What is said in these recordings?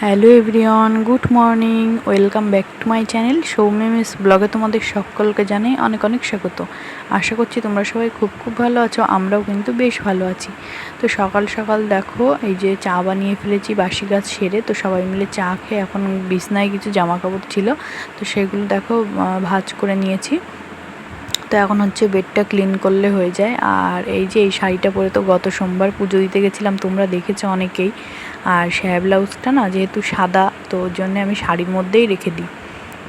Hello everyone, good morning, welcome back to my channel Soumya miss ব্লগে তোমাদের সকলকে জানাই অনেক অনেক স্বাগত। আশা করছি তোমরা সবাই খুব খুব ভালো আছো, আমরাও কিন্তু বেশ ভালো আছি। তো সকাল সকাল দেখো, এই যে চা বানিয়ে ফেলেছি, বাসি গাছ সেরে, তো সবাই মিলে চা খেয়ে এখন বিছনায় কিছু জামা কাপড় ছিল, তো সেগুলো দেখো ভাজ করে নিয়েছি। তো এখন হচ্ছে বেডটা ক্লিন করলে হয়ে যায়। আর এই যে এই শাড়িটা পরে তো গত সোমবার পুজো দিতে গেছিলাম, তোমরা দেখেছ অনেকেই। আর শ্যায়া ব্লাউজটা না যেহেতু সাদা, তো ওর জন্যে আমি শাড়ির মধ্যেই রেখে দিই।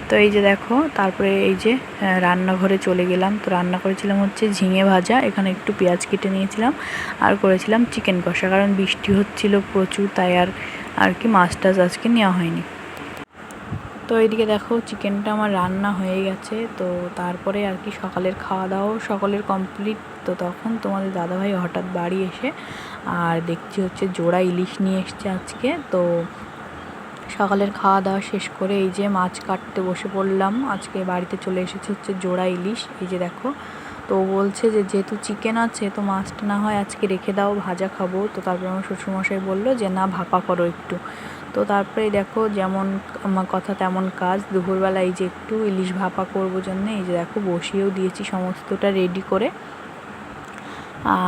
তো এই যে দেখো, তারপরে এই যে রান্নাঘরে চলে গেলাম। তো রান্না করেছিলাম হচ্ছে ঝিঙে ভাজা, এখানে একটু পেঁয়াজ কেটে নিয়েছিলাম আর করেছিলাম চিকেন কষা। কারণ বৃষ্টি হচ্ছিল প্রচুর, তাই আর আর কি মাছ টাছ আজকে নেওয়া হয়নি। তো এইদিকে দেখো চিকেনটা আমার রান্না হয়ে গেছে। তো তারপরে আর কি সকালের খাওয়া দাওয়াও সকলের কমপ্লিট তো তখন তোমাদের দাদাভাই হঠাৎ বাড়ি এসে আর দেখছি হচ্ছে জোড়া ইলিশ নিয়ে এসছে আজকে। তো সকালের খাওয়া দাওয়া শেষ করে এই যে মাছ কাটতে বসে পড়লাম। আজকে বাড়িতে চলে এসেছে হচ্ছে জোড়া ইলিশ। এই যে দেখো, তো বলছে যে যেহেতু চিকেন আছে, তো মাছটা না হয় আজকে রেখে দাও, ভাজা খাব। তো তারপর আমার শ্বশুরমশাই বলল যে, না, ভাপা করো একটু। তো তারপরে দেখো যেমন আমার কথা তেমন কাজ। দুপুরবেলা এই যে একটু ইলিশ ভাপা করব জন্য, এই যে দেখো বসিয়েও দিয়েছি সমস্তটা রেডি করে।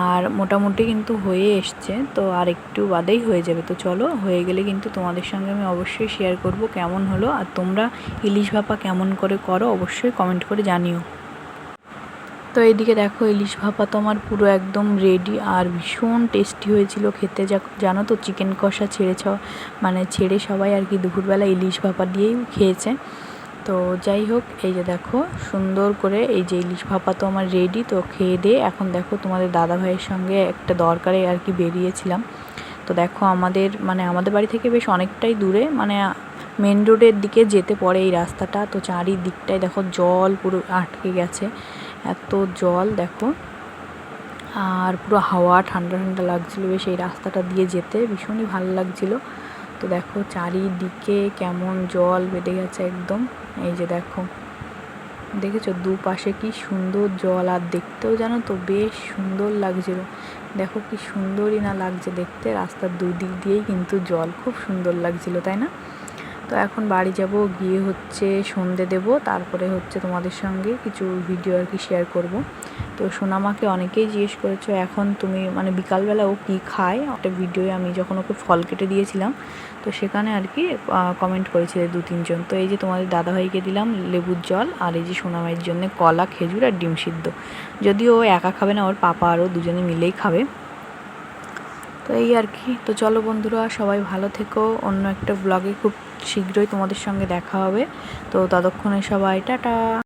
আর মোটামুটি কিন্তু হয়ে এসছে, তো আর একটু বাদেই হয়ে যাবে। তো চলো, হয়ে গেলে কিন্তু তোমাদের সঙ্গে আমি অবশ্যই শেয়ার করব কেমন হলো। আর তোমরা ইলিশ ভাপা কেমন করে করো অবশ্যই কমেন্ট করে জানিও। তো এইদিকে দেখো ইলিশ ভাপা তো আমার পুরো একদম রেডি আর ভীষণ টেস্টি হয়েছিল খেতে। জানো তো চিকেন কষা ছেড়ে মানে ছেড়ে সবাই আর কি দুপুরবেলা ইলিশ ভাপা দিয়েই খেয়েছে। তো যাই হোক, এই যে দেখো সুন্দর করে এই যে ইলিশ ভাপা তো আমার রেডি তো খেয়ে দিয়ে এখন দেখো তোমাদের দাদা ভাইয়ের সঙ্গে একটা দরকারে আর কি বেরিয়েছিলাম। তো দেখো আমাদের মানে আমাদের বাড়ি থেকে বেশ অনেকটাই দূরে মানে মেন রোডের দিকে যেতে পড়ে এই রাস্তাটা। তো চারিদিকটায় দেখো জল পুরো আটকে গেছে। এত জল, দেখো। আর পুরো হাওয়া, ঠান্ডা ঠান্ডা লাগছিল বেশ এই রাস্তাটা দিয়ে যেতে, ভীষণই ভালো লাগছিল। তো দেখো চারিদিকে কেমন জল বেঁধে গেছে একদম। এই যে দেখো, দেখেছ দুপাশে কি সুন্দর জল, আর দেখতেও জানো তো বেশ সুন্দর লাগছিল। দেখো কি সুন্দরই না লাগছে দেখতে, রাস্তার দুই দিক দিয়েই কিন্তু জল, খুব সুন্দর লাগছিল, তাই না? তো এখন বাড়ি যাব, গিয়ে হচ্ছে সন্ধে দেব, তারপরে হচ্ছে তোমাদের সঙ্গে কিছু ভিডিও আর কি শেয়ার করব। তো সোনামাকে অনেকেই জিজ্ঞেস করেছ, এখন তুমি মানে বিকালবেলা ও কী খায়? একটা ভিডিওয়ে আমি যখন ওকে ফল কেটে দিয়েছিলাম, তো সেখানে আর কি কমেন্ট করেছিল দু তিনজন তো এই যে তোমাদের দাদাভাইকে দিলাম লেবুর জল, আর এই যে সোনামাইয়ের জন্য কলা, খেজুর আর ডিম সিদ্ধ। যদিও ও একা খাবে না, ওর পাপা আরও দুজনে মিলেই খাবে। তো এই আর কি। তো চলো বন্ধুরা, সবাই ভালো থেকো। অন্য একটা ব্লগে খুব শীঘ্রই তোমাদের সঙ্গে দেখা হবে। তো ততক্ষণে সবাই, টাটা!